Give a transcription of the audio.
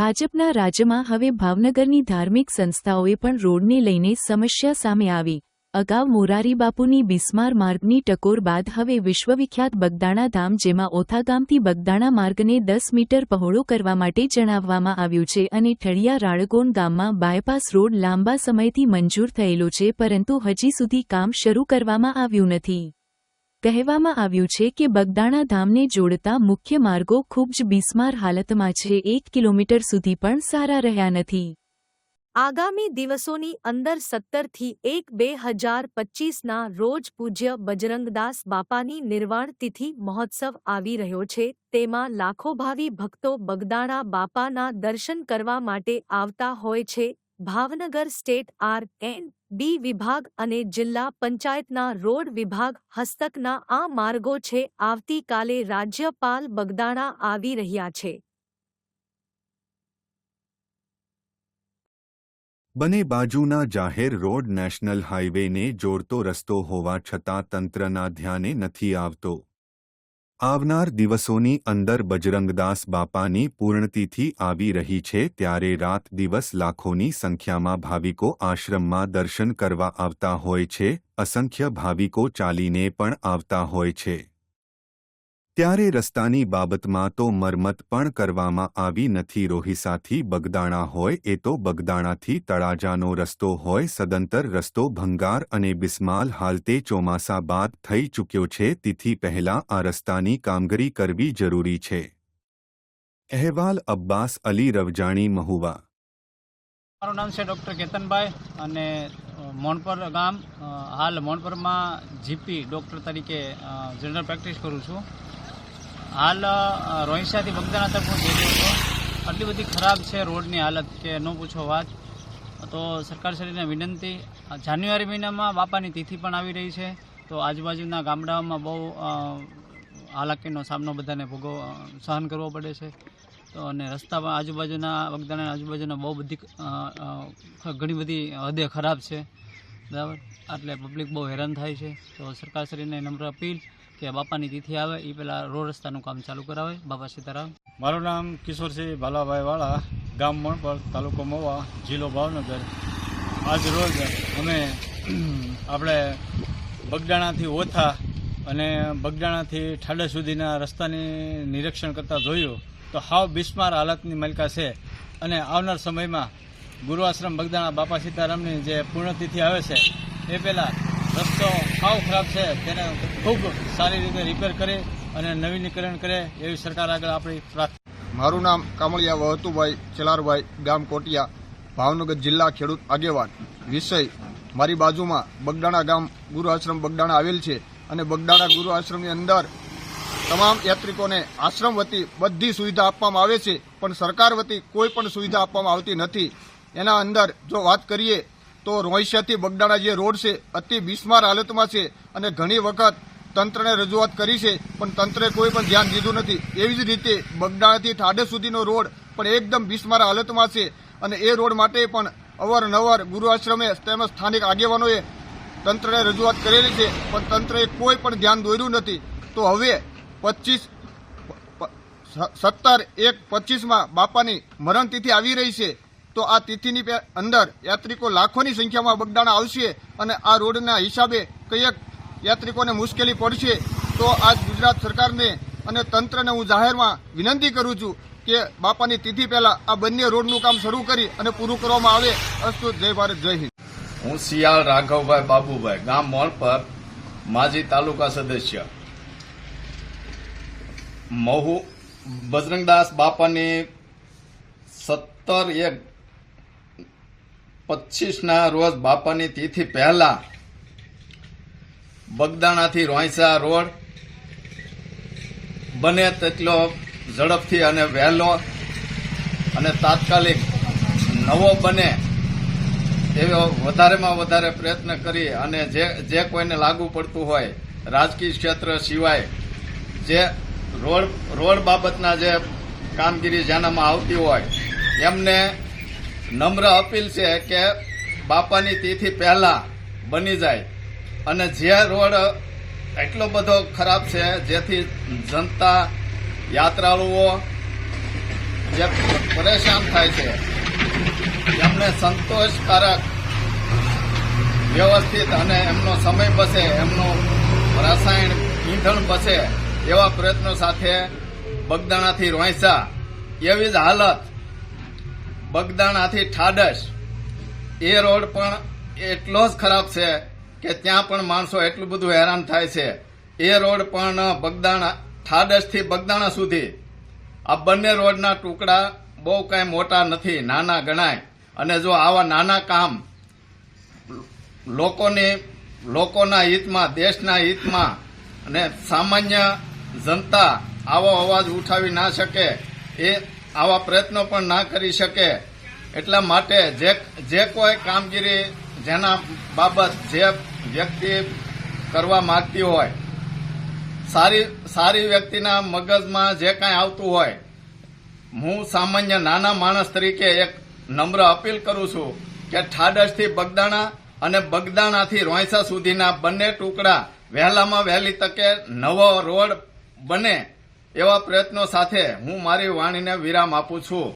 ભાજપના રાજ્યમાં હવે ભાવનગરની ધાર્મિક સંસ્થાઓએ પણ રોડને લઈને સમસ્યા સામે આવી. અગાઉ મોરારીબાપુની બિસ્માર માર્ગની ટકોર બાદ હવે વિશ્વવિખ્યાત બગદાણા ધામ જેમાં ઓથા ગામથી બગદાણા માર્ગને દસ મીટર પહોળો કરવા માટે જણાવવામાં આવ્યું છે અને ઠળિયા રાળગોન ગામમાં બાયપાસ રોડ લાંબા સમયથી મંજૂર થયેલો છે પરંતુ હજી સુધી કામ શરૂ કરવામાં આવ્યું નથી. કહેવામાં આવ્યું છે કે બગદાણા ધામને જોડતા મુખ્ય માર્ગો ખૂબ જ બિસ્માર હાલતમાં છે. એક કિલોમીટર સુધી પણ સારા રહ્યા નથી. આગામી દિવસોની અંદર સત્તરથી એક બે હજાર પચીસના રોજ પૂજ્ય બજરંગદાસ બાપાની નિર્વાણ તિથિ મહોત્સવ આવી રહ્યો છે. તેમાં લાખો ભાવિ ભક્તો બગદાણા બાપાના દર્શન કરવા માટે આવતા હોય છે. Bhavnagar state R N B વિભાગ અને જિલ્લા પંચાયતના રોડ વિભાગ હસ્તકના આ માર્ગો છે, આવતીકાલે રાજ્યપાલ બગદાણા આવી રહ્યા છે. બંને બાજુના જાહેર રોડ નેશનલ હાઇવેને જોડતો રસ્તો હોવા છતાં તંત્રના ધ્યાને નથી આવતો. આવનાર દિવસોની અંદર બજરંગદાસ બાપાની પૂર્ણતિથિ આવી રહી છે ત્યારે રાત દિવસ લાખોની સંખ્યામાં ભાવિકો આશ્રમમાં દર્શન કરવા આવતા હોય છે, અસંખ્ય ભાવિકો ચાલીને પણ આવતા હોય છે. ત્યારે રસ્તાની બાબતમાં તો મરમત પણ કરવામાં આવી નથી. રોહિસાથી બગદાણા હોય એ તો બગદાણાથી તળાજાનો રસ્તો હોય, સદંતર રસ્તો ભંગાર અને બિસ્માલ હાલતે ચોમાસા બાદ થઈ ચૂક્યો છે. તેથી પહેલા આ રસ્તાની કામગીરી કરવી જરૂરી છે. અહેવાલ અબ્બાસ અલી રવજાણી, મહુવા. મારું નામ છે ડૉક્ટર કેતનભાઈ અને મોણપર ગામ હાલ મોણપરમાં જીપી ડૉક્ટર તરીકે જનરલ પ્રેક્ટિસ કરું છું. હાલ રોહિંસાથી બગદાણા તરફ હું જઈ રહ્યો છું. આટલી બધી ખરાબ છે રોડની હાલત કે ન પૂછો વાત. તો સરકારશ્રીને વિનંતી જાન્યુઆરી મહિનામાં બાપાની તિથિ પણ આવી રહી છે. તો આજુબાજુના ગામડાઓમાં બહુ હાલાકીનો સામનો બધાને ભોગવ સહન કરવો પડે છે. તો અને રસ્તામાં આજુબાજુના બગદાણા આજુબાજુના બહુ બધી ઘણી બધી હદે ખરાબ છે. બરાબર? એટલે પબ્લિક બહુ હેરાન થાય છે. તો સરકારશ્રીને નમ્ર અપીલ. કે બાપાની તિથિ આવે એ પહેલાં રોડ રસ્તાનું કામ ચાલુ કરાવે. બાપા સીતારામ. મારું નામ કિશોરસિંહ ભાલાભાઈ વાળા, ગામ મણપર તાલુકો મોવા, જિલ્લો ભાવનગર. આજ રોજ અમે આપણે બગદાણાથી ઓથા અને બગદાણાથી ઠાડા સુધીના રસ્તાની નિરીક્ષણ કરતાં જોયું તો હાવ બિસ્માર હાલતની મલકા છે. અને આવનાર સમયમાં ગુરુ આશ્રમ બગદાણા બાપા સીતારામની જે પૂર્ણતિથિ આવે છે, એ પહેલાં રસ્તો સાવ ખરાબ છે, તેને ખૂબ સારી રીતે રિપેર કરે અને નવીનીકરણ કરે એવી સરકાર આગળ આપણી પ્રાર્થના. મારું નામ કામળિયા વહતુભાઈ ચલારભાઈ, ગામ કોટિયા, ભાવનગર જિલ્લા ખેડૂત આગેવાન. વિષય, મારી બાજુમાં બગડાણા ગામ ગુરુ આશ્રમ બગડાણા આવેલ છે અને બગડાણા ગુરુ આશ્રમની અંદર તમામ યાત્રિકોને આશ્રમ વતી બધી સુવિધા આપવામાં આવે છે, પણ સરકાર વતી કોઈ પણ સુવિધા આપવામાં આવતી નથી. એના અંદર જો વાત કરીએ તો રોહિસિયાથી બગદાણા જે રોડ છે, અતિ બિસ્માર હાલતમાં છે અને ઘણી વખત તંત્રને રજૂઆત કરી છે, પણ તંત્રે કોઈ પણ ધ્યાન દીધું નથી. એવી જ રીતે બગદાણાથી ઠાડે સુધીનો રોડ પણ એકદમ બિસ્માર હાલતમાં છે અને એ રોડ માટે પણ અવારનવાર ગુરુ આશ્રમે તેમજ સ્થાનિક આગેવાનોએ તંત્રને રજૂઆત કરેલી છે, પણ તંત્રએ કોઈ પણ ધ્યાન દોર્યું નથી. તો હવે પચીસ સત્તર એક પચીસમાં બાપાની મરણતિથી આવી રહી છે. તો આ તિથિની અંદર યાત્રિકો લાખોની સંખ્યામાં બગદાણા આવશે અને આ રોડના હિસાબે કયેક યાત્રિકોને મુશ્કેલી પડશે. તો આજ ગુજરાત સરકારને અને તંત્રને હું જાહેરમાં વિનંતી કરું છું કે બાપાની તિથિ પહેલા આ બંને રોડનું કામ શરૂ કરી અને પૂરું કરવામાં આવે. અસ્તુ જય ભારત, જય હિન્દ. હું શિયાળ રાઘવભાઈ બાબુભાઈ, ગામ મોલ પર માજી તાલુકા સદસ્ય. મહુ બજરંગદાસ બાપાની સત્તર એક પચીસના રોજ બાપાની તિથિ પહેલા બગદાણાથી રોંયસા રોડ બને તેટલો ઝડપથી અને વહેલો અને તાત્કાલિક નવો બને એવો વધારેમાં વધારે પ્રયત્ન કરી અને જે જે કોઈને લાગુ પડતું હોય, રાજકીય ક્ષેત્ર સિવાય જે રોડ રોડ બાબતના જે કામગીરી જેનામાં આવતી હોય, એમને નમ્ર અપીલ છે કે બાપાની તિથિ પહેલા બની જાય. અને જે રોડ એટલો બધો ખરાબ છે, જેથી જનતા યાત્રાળુઓ જે પરેશાન થાય છે, એમને સંતોષકારક વ્યવસ્થિત અને એમનો સમય બસે, એમનું રાસાયણ ઈંધણ બસે એવા પ્રયત્નો સાથે બગદાણાથી રોંયસા. એવી જ હાલત બગદાણાથી ઠાડસ. એ રોડ પણ એટલો જ ખરાબ છે કે ત્યાં પણ માણસો એટલું બધું હેરાન થાય છે. એ રોડ પણ બગદાણા, ઠાડસથી બગદાણા સુધી. આ બંને રોડના ટુકડા બહુ કાંઈ મોટા નથી, નાના ગણાય. અને જો આવા નાના કામ લોકોની, લોકોના હિતમાં, દેશના હિતમાં અને સામાન્ય જનતા આવો અવાજ ઉઠાવી ના શકે, એ આવા પ્રયત્નો પણ ના કરી શકે. એટલા માટે જે જે કોઈ કામગીરી જેના બાબત જે વ્યક્તિ કરવા માંગતી હોય, સારી સારી વ્યક્તિના મગજમાં જે કાંઈ આવતું હોય, હું સામાન્ય નાના માણસ તરીકે એક નમ્ર અપીલ કરું છું કે ઠાડસથી બગદાણા અને બગદાણાથી રોયસા સુધીના બંને ટુકડા વહેલામાં વહેલી તકે નવો રોડ બને. એવા પ્રયત્નો સાથે હું મારી વાણીને વિરામ આપું છું.